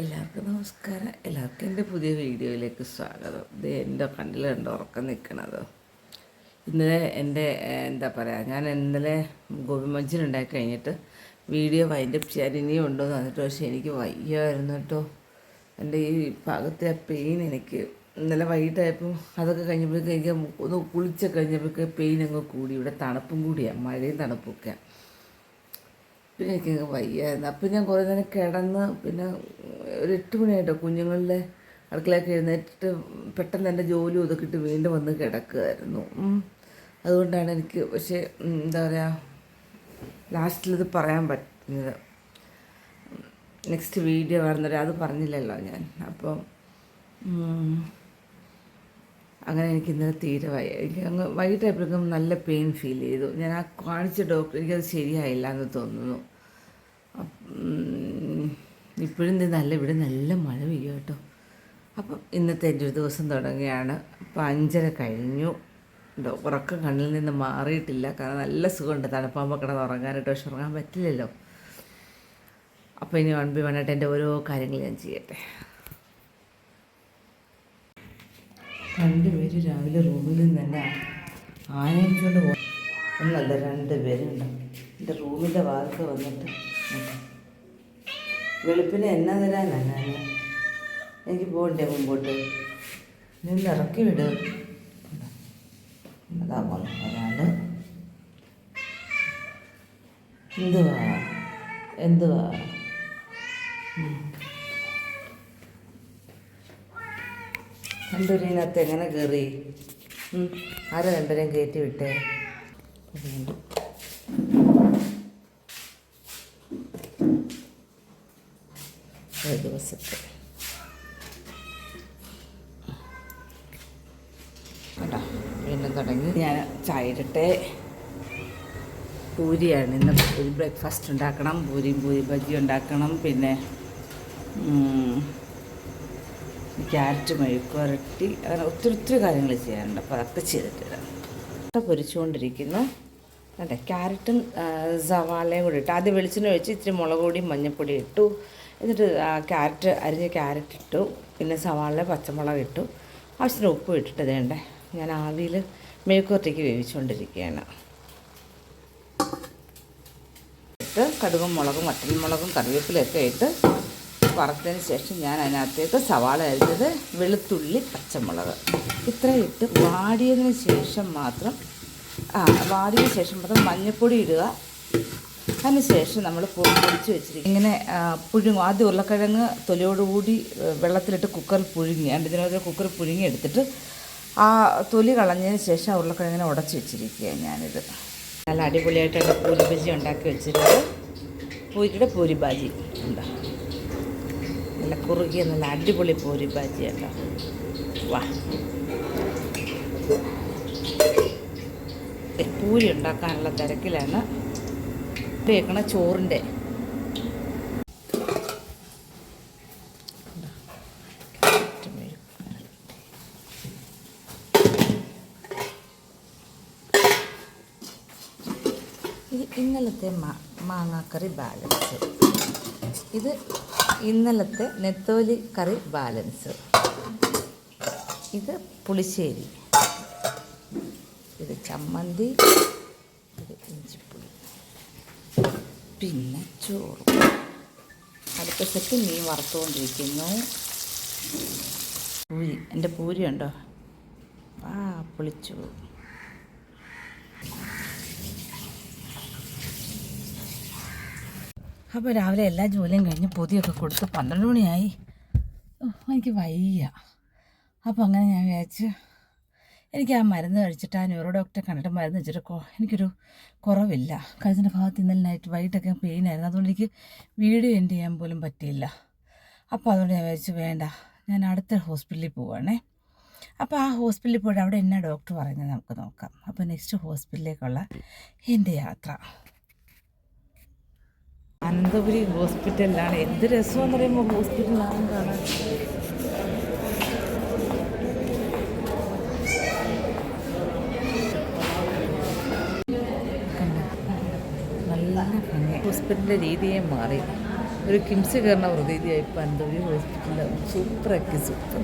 എല്ലാവർക്കും നമസ്കാരം. എല്ലാവർക്കും എന്റെ പുതിയ വീഡിയോയിലേക്ക് സ്വാഗതം. ഇത് എന്റെ കണ്ണിൽ കണ്ട് ഉറക്കം നിൽക്കണത്. ഇന്നലെ എന്റെ എന്താ പറയുക ഞാൻ ഇന്നലെ ഗോപി മഞ്ചിൽ ഉണ്ടാക്കി കഴിഞ്ഞിട്ട് വീഡിയോ വൈൻഡപ്പ് ചെയ്യാൻ ഇനിയും ഉണ്ടോ എന്ന് പറഞ്ഞിട്ട് പക്ഷേ എനിക്ക് വയ്യായിരുന്നു കേട്ടോ. എന്റെ ഈ ഭാഗത്തെ ആ പെയിൻ എനിക്ക് ഇന്നലെ വൈകിട്ടായപ്പോൾ അതൊക്കെ കഴിഞ്ഞപ്പോഴേക്കും എനിക്ക് ഒന്ന് കുളിച്ചൊക്കെ കഴിഞ്ഞപ്പോഴേക്ക് പെയിൻ അങ്ങ് കൂടി. ഇവിടെ തണുപ്പും കൂടിയാണ് മഴയും തണുപ്പൊക്കെയാണ് പിന്നെ എനിക്ക് വയ്യായിരുന്നു. അപ്പം ഞാൻ കുറേ നേരം കിടന്ന് പിന്നെ ഒരു എട്ട് മണിയായിട്ടോ കുഞ്ഞുങ്ങളുടെ അടുക്കളയൊക്കെ എഴുന്നേറ്റിട്ട് പെട്ടെന്ന് എന്റെ ജോലി ഒതുക്കിയിട്ട് വീണ്ടും വന്ന് കിടക്കുമായിരുന്നു. അതുകൊണ്ടാണ് എനിക്ക് പക്ഷേ എന്താ പറയുക ലാസ്റ്റിലത് പറയാൻ പറ്റുന്നത്. നെക്സ്റ്റ് വീഡിയോ കാണുന്നവരെ അത് പറഞ്ഞില്ലല്ലോ ഞാൻ. അപ്പം അങ്ങനെ എനിക്ക് ഇന്നലെ തീരെ വയ്യ. എനിക്ക് അങ്ങ് വൈകിട്ടായപ്പോഴേക്കും നല്ല പെയിൻ ഫീൽ ചെയ്തു. ഞാൻ ആ കാണിച്ച ഡോക്ടർ എനിക്കത് ശരിയായില്ല എന്ന് തോന്നുന്നു. ഇപ്പോഴും നല്ല ഇവിടെ നല്ല മഴ പെയ്യും കേട്ടോ. അപ്പം ഇന്നത്തെ എന്റെ ഒരു ദിവസം തുടങ്ങുകയാണ്. അപ്പം അഞ്ചര കഴിഞ്ഞു. ഉറക്കം കണ്ണിൽ നിന്ന് മാറിയിട്ടില്ല. കാരണം നല്ല സുഖമുണ്ട്. തണുപ്പാകുമ്പോൾ കിടന്ന് ഉറങ്ങാനായിട്ട് പക്ഷെ ഉറങ്ങാൻ പറ്റില്ലല്ലോ. അപ്പോൾ ഇനി വൺ ബി വണ്ണായിട്ട് എന്റെ ഓരോ കാര്യങ്ങൾ ഞാൻ ചെയ്യട്ടെ. രണ്ടുപേര് രാവിലെ റൂമിൽ നിന്ന് തന്നെ ആനയിച്ചുകൊണ്ട് പോ ഒന്നല്ല രണ്ട് പേരുണ്ട് എന്റെ റൂമിന്റെ വാർത്ത വന്നിട്ട്. വെളുപ്പിന് എന്നാ തരാനാ ഞാൻ എനിക്ക് പോകണ്ടേ മുമ്പോട്ട്. നിന്ന് ഇറക്കി വിട്. അതാ ഒരാൾ എന്തുവാ? എന്തുവാ? രണ്ടുപേരിനകത്ത് എങ്ങനെ കയറി ആരോ രണ്ടുപേരെയും കയറ്റി വിട്ടേ ഒരു ദിവസത്തെ കണ്ടോ ഞാൻ ചായ പൂരിയാണ്. ഇന്ന് ഒരു ബ്രേക്ക്ഫാസ്റ്റ് ഉണ്ടാക്കണം. പൂരിയും പൂരി ബജി ഉണ്ടാക്കണം. പിന്നെ ക്യാരറ്റ് മെഴുക്കുരട്ടി അങ്ങനെ ഒത്തിരി ഒത്തിരി കാര്യങ്ങൾ ചെയ്യാനുണ്ട്. അപ്പോൾ അതൊക്കെ ചെയ്തിട്ട് വരാം പൊരിച്ചുകൊണ്ടിരിക്കുന്നു. അതെ ക്യാരറ്റും സവാളയും കൂടി ഇട്ടു ആദ്യം വെളിച്ചെണ്ണ ഒഴിച്ച് ഇത്തിരി മുളക് പൊടിയും മഞ്ഞൾപ്പൊടി ഇട്ടു. എന്നിട്ട് ക്യാരറ്റ് അരിഞ്ഞ ക്യാരറ്റ് ഇട്ടു. പിന്നെ സവാള പച്ചമുളക് ഇട്ടു. ആവശ്യത്തിന് ഉപ്പ് ഇട്ടിട്ട് വേണ്ടേ ഞാൻ ആവിയിൽ മെഴുക്കുവരട്ടിക്ക് വേവിച്ചുകൊണ്ടിരിക്കുകയാണ്. ഇട്ട് കടുകും മുളകും വറ്റൽമുളകും കറിവേപ്പിലൊക്കെ ഇട്ട് വറുത്തതിന് ശേഷം ഞാൻ അതിനകത്തേക്ക് സവാള അരിഞ്ഞത് വെളുത്തുള്ളി പച്ചമുളക്. ഇത്രയും ഇട്ട് വാടിയതിന് ശേഷം മാത്രം ആ വാടിയതിന് ശേഷം മാത്രം മഞ്ഞൾപ്പൊടി ഇടുക. അതിന് ശേഷം നമ്മൾ പൊടി പൊടിച്ച് വെച്ചിരിക്കും ഇങ്ങനെ പുഴുങ്ങും. ആദ്യം ഉരുളക്കിഴങ്ങ് തൊലിയോടുകൂടി വെള്ളത്തിലിട്ട് കുക്കറിൽ പുഴുങ്ങി രണ്ട് ഇതിനകത്ത് കുക്കറിൽ പുഴുങ്ങി എടുത്തിട്ട് ആ തൊലി കളഞ്ഞതിന് ശേഷം ഉരുളക്കിഴങ്ങിനെ ഉടച്ച് വെച്ചിരിക്കുകയാണ് ഞാനിത്. നല്ല അടിപൊളിയായിട്ടാണ് പൂരി ബജി ഉണ്ടാക്കി വെച്ചിട്ടുണ്ട്. പൂരിയുടെ പൂരി ബാജി എന്താ നല്ല കുറുകിയ നല്ല അടിപൊളി പൂരി ബാജി ഉണ്ടോ വാ പൂരി ഉണ്ടാക്കാനുള്ള തിരക്കിലാണ്. കേൾക്കണ ചോറിന്റെ ഇത് ഇന്നലത്തെ മാങ്ങാക്കറി ബാലൻസ്. ഇത് ഇന്നലത്തെ നെത്തോലി കറി ബാലൻസ്. ഇത് പുളിശ്ശേരി. ഇത് ചമ്മന്തി. ഇത് ഇഞ്ചിപ്പുളി. പിന്നെ ചോറ്. അടുത്ത സെറ്റ് മീൻ വറുത്തുകൊണ്ടിരിക്കുന്നു. പൂരി എന്റെ പൂരി ഉണ്ടോ ആ പുളിച്ചു അപ്പോൾ രാവിലെ എല്ലാ ജോലിയും കഴിഞ്ഞ് പൊതിയൊക്കെ കൊടുത്ത് പന്ത്രണ്ട് മണിയായി. എനിക്ക് വയ്യ. അപ്പോൾ അങ്ങനെ ഞാൻ വിചാരിച്ച് എനിക്ക് ആ മരുന്ന് കഴിച്ചിട്ട് ആ ന്യൂറോ ഡോക്ടറെ കണ്ടിട്ട് മരുന്ന് വെച്ചിട്ട് എനിക്കൊരു കുറവില്ല. കഴുത്തിന്റെ ഭാഗത്ത് ഇന്നലെ നൈറ്റ് വൈകിട്ടൊക്കെ പെയിൻ ആയിരുന്നു. അതുകൊണ്ട് എനിക്ക് വീഡിയോ എൻഡ് ചെയ്യാൻ പോലും പറ്റിയില്ല. അപ്പോൾ അതുകൊണ്ട് ഞാൻ വിചാരിച്ചു വേണ്ട ഞാൻ അടുത്ത ഹോസ്പിറ്റലിൽ പോവുകയാണേ അപ്പോൾ ആ ഹോസ്പിറ്റലിൽ പോയിട്ട് അവിടെ എന്നാ ഡോക്ടർ പറയുന്നത് നമുക്ക് നോക്കാം. അപ്പോൾ നെക്സ്റ്റ് ഹോസ്പിറ്റലിലേക്കുള്ള എന്റെ യാത്ര. അനന്തപുരി ഹോസ്പിറ്റലിലാണ്. എന്ത് രസമെന്ന് പറയുമ്പോൾ ഹോസ്പിറ്റലിലാണ് കാണാൻ? നല്ല ഹോസ്പിറ്റലിന്റെ രീതിയെ മാറി. ഒരു കിംസ് കയറുന്ന പ്രതീതിയായി ഇപ്പം അനന്തപുരി ഹോസ്പിറ്റലിൽ സൂപ്പറൊക്കെ സൂപ്പർ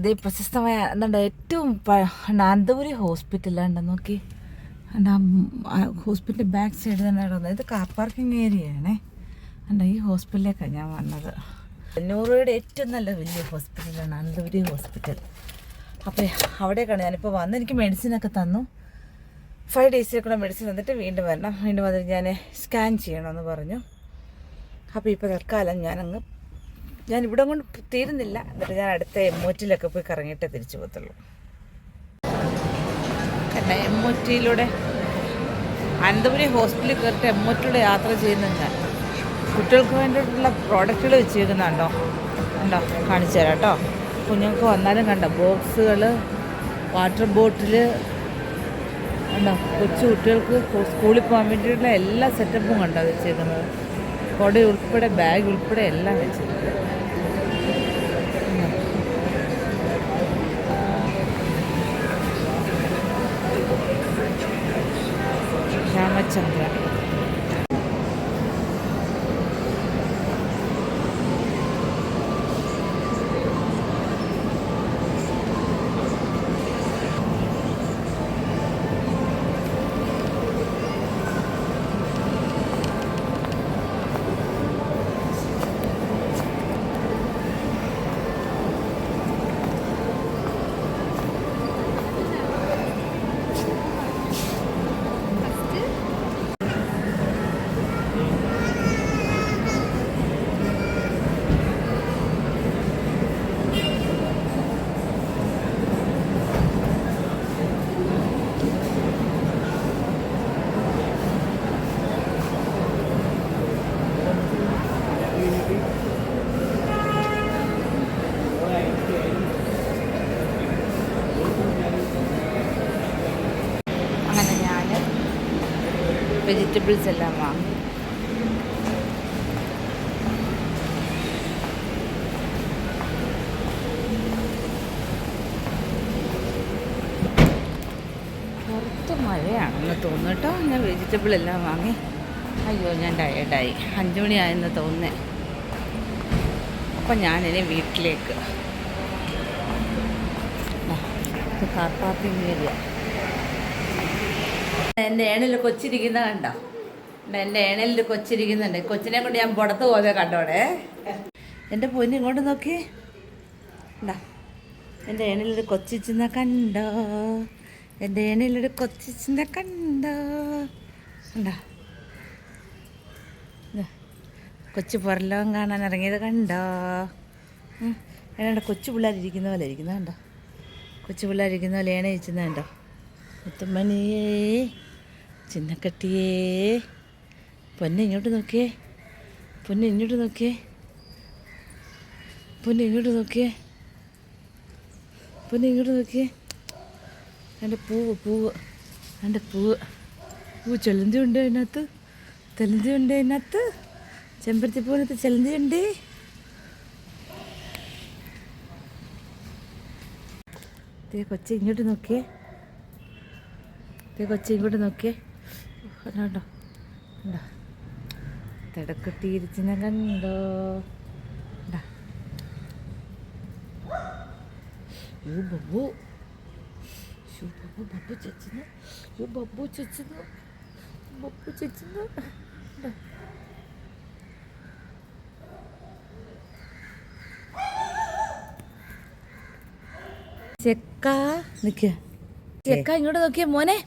ഇത് പ്രശസ്തമായ എന്താ ഏറ്റവും അനന്തപുരി ഹോസ്പിറ്റലാണ് നോക്കി. ഹോസ്പിറ്റൽ ബാക്ക് സൈഡ് തന്നെ വന്നത് ഇത് കാർ പാർക്കിംഗ് ഏരിയ ആണേ. എന്റെ ഈ ഹോസ്പിറ്റലിലേക്കാണ് ഞാൻ വന്നത്. നൂറുയുടെ ഏറ്റവും നല്ല വലിയ ഹോസ്പിറ്റലാണ് അനന്തപുരി ഹോസ്പിറ്റൽ അപ്പോൾ അവിടേക്കാണ് ഞാനിപ്പോൾ വന്ന് എനിക്ക് മെഡിസിനൊക്കെ തന്നു. ഫൈവ് ഡേയ്സിലേക്കുള്ള മെഡിസിൻ തന്നിട്ട് വീണ്ടും വരണം. വീണ്ടും വന്നിട്ട് ഞാൻ സ്കാൻ ചെയ്യണമെന്ന് പറഞ്ഞു. അപ്പോൾ ഇപ്പോൾ തൽക്കാലം ഞാനങ്ങ് ഞാൻ ഇവിടെ കൊണ്ട് തീരുന്നില്ല. എന്നിട്ട് ഞാൻ അടുത്ത എമ്മോറ്റിലൊക്കെ പോയി കറങ്ങിയിട്ടേ തിരിച്ചു പോകത്തുള്ളൂ. കാരണം എമ്മൂറ്റിയിലൂടെ അനന്തപുരി ഹോസ്പിറ്റലിൽ കയറിയിട്ട് എമ്മോറ്റിലൂടെ യാത്ര ചെയ്യുന്ന ഞാൻ കുട്ടികൾക്ക് വേണ്ടിയിട്ടുള്ള പ്രോഡക്റ്റുകൾ വെച്ചിരിക്കുന്നുണ്ടോ? ഉണ്ടോ കാണിച്ചു തരാം കേട്ടോ. കുഞ്ഞുങ്ങൾക്ക് വന്നാലും കണ്ട? ബോക്സുകൾ വാട്ടർ ബോട്ടിൽ ഉണ്ടോ കൊച്ചു കുട്ടികൾക്ക് സ്കൂളിൽ പോകാൻ വേണ്ടിയിട്ടുള്ള എല്ലാ സെറ്റപ്പും കണ്ടോ വെച്ചേക്കുന്നത് കുട ഉൾപ്പെടെ ബാഗ് ഉൾപ്പെടെ എല്ലാം വെച്ചിട്ടുണ്ട് രാമചന്ദ്ര വെജിറ്റബിൾസ് എല്ലാം വാങ്ങി പുറത്ത് മഴയാണെന്ന് തോന്നുന്നു കേട്ടോ. ഞാൻ വെജിറ്റബിൾ എല്ലാം വാങ്ങി. അയ്യോ ഞാൻ ടയേർഡായി അഞ്ചു മണിയായെന്ന് തോന്നുന്നേ. അപ്പം ഞാനിനി വീട്ടിലേക്ക്. കാർ പാർക്കിംഗ് ഏരിയ എന്റെ ഏണിൽ കൊച്ചിരിക്കുന്ന കണ്ടോ? എന്റെ ഏണലിൽ കൊച്ചിരിക്കുന്നുണ്ട്. കൊച്ചിനെ കൊണ്ട് ഞാൻ പുറത്ത് പോകുന്നത് കണ്ടോടെ? എന്റെ പൊന്നു ഇങ്ങോട്ട് നോക്കി. ഉണ്ടാ എന്റെ ഏണലിൽ കൊച്ചിച്ചിന്ന കണ്ടോ? എന്റെ ഏണലിൽ കൊച്ചിച്ചിന്ന കണ്ടോ? ഉണ്ടോ കൊച്ചു പുറലോകം കാണാൻ ഇറങ്ങിയത് കണ്ടോ? ഏതാണ്ട് കൊച്ചു പിള്ളേരിരിക്കുന്ന പോലെ ഇരിക്കുന്ന കണ്ടോ? കൊച്ചു പിള്ളേരിരിക്കുന്ന പോലെ ഏണ ഇരിക്കുന്ന കണ്ടോ? മുത്തമ്മണിയേ ചിന്നക്കട്ടിയേ പൊന്നെ ഇങ്ങോട്ട് നോക്കിയേ പൊന്നെ ഇങ്ങോട്ട് നോക്കിയേ പൊന്നെ ഇങ്ങോട്ട് നോക്കിയേ പൊന്നെ ഇങ്ങോട്ട് നോക്കിയേ. എന്റെ പൂവ് പൂവ് എന്റെ പൂവ്. പൂ ചെലന്തി ഉണ്ട് അതിനകത്ത് തെലന്തി ഉണ്ട് അതിനകത്ത്. ചെമ്പരത്തി പൂവിനകത്ത് ചെലന്തി ഉണ്ട് ദേ കൊച്ചി ഇങ്ങോട്ട് നോക്കിയേ. ദേ കൊച്ചി ഇങ്ങോട്ട് നോക്കിയേ. കണ്ടോ? കണ്ടോ? തിടക്കെട്ടിയിരിച്ചിനെ കണ്ടോ? ഷോ ബബ്ബു ബബ്ബു ബബ്ബു ബബ്ബു. ചെക്ക. നിക്ക. ചെക്ക ഇങ്ങോട്ട് നോക്കിയ മോനെ.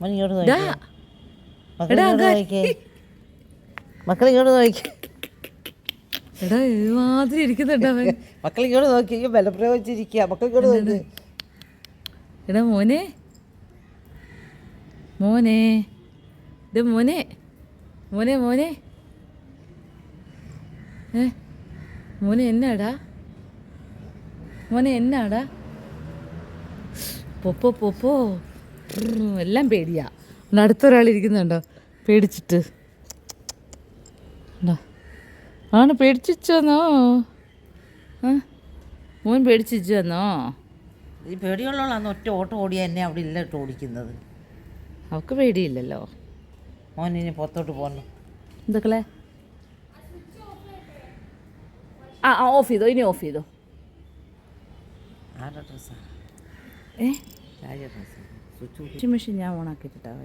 മോൻ ഇങ്ങോട്ട്. നോക്കിയേ. എടാ. നോക്കിയേ. നോക്കിയേ ഏമാതിരി ഇരിക്കുന്നുണ്ട് അവൻ. ബലപ്രയോഗിച്ചിരിക്കുക നോക്കി. മോനെ. മോനെ. ഇത് മോനെ. മോനെ മോനെ. ഏ മോനെ എന്നാടാ? മോനെ എന്നാടാ? പൊപ്പോ പൊപ്പോ എല്ലാം പേടിയാ. അടുത്തൊരാൾ ഇരിക്കുന്നുണ്ടോ പേടിച്ചിട്ട്? ആണ് പേടിച്ചെന്നോ മോൻ പേടിച്ചെന്നോ ഈ പേടിയുള്ളവളാന്ന് ഒറ്റ ഓട്ടം ഓടിയാൽ എന്നെ അവിടെ ഇല്ല ഇട്ട് ഓടിക്കുന്നത്. അവൾക്ക് പേടിയില്ലല്ലോ. മോൻ ഇനി പുറത്തോട്ട് പോകണം എന്തൊക്കെ ആ ആ ഓഫ് ചെയ്തോ ഇനി ഓഫ് ചെയ്തോ. ആരുടെ ഡ്രസ്സാണ് ഏ? 虫にあんをなけてたわよ。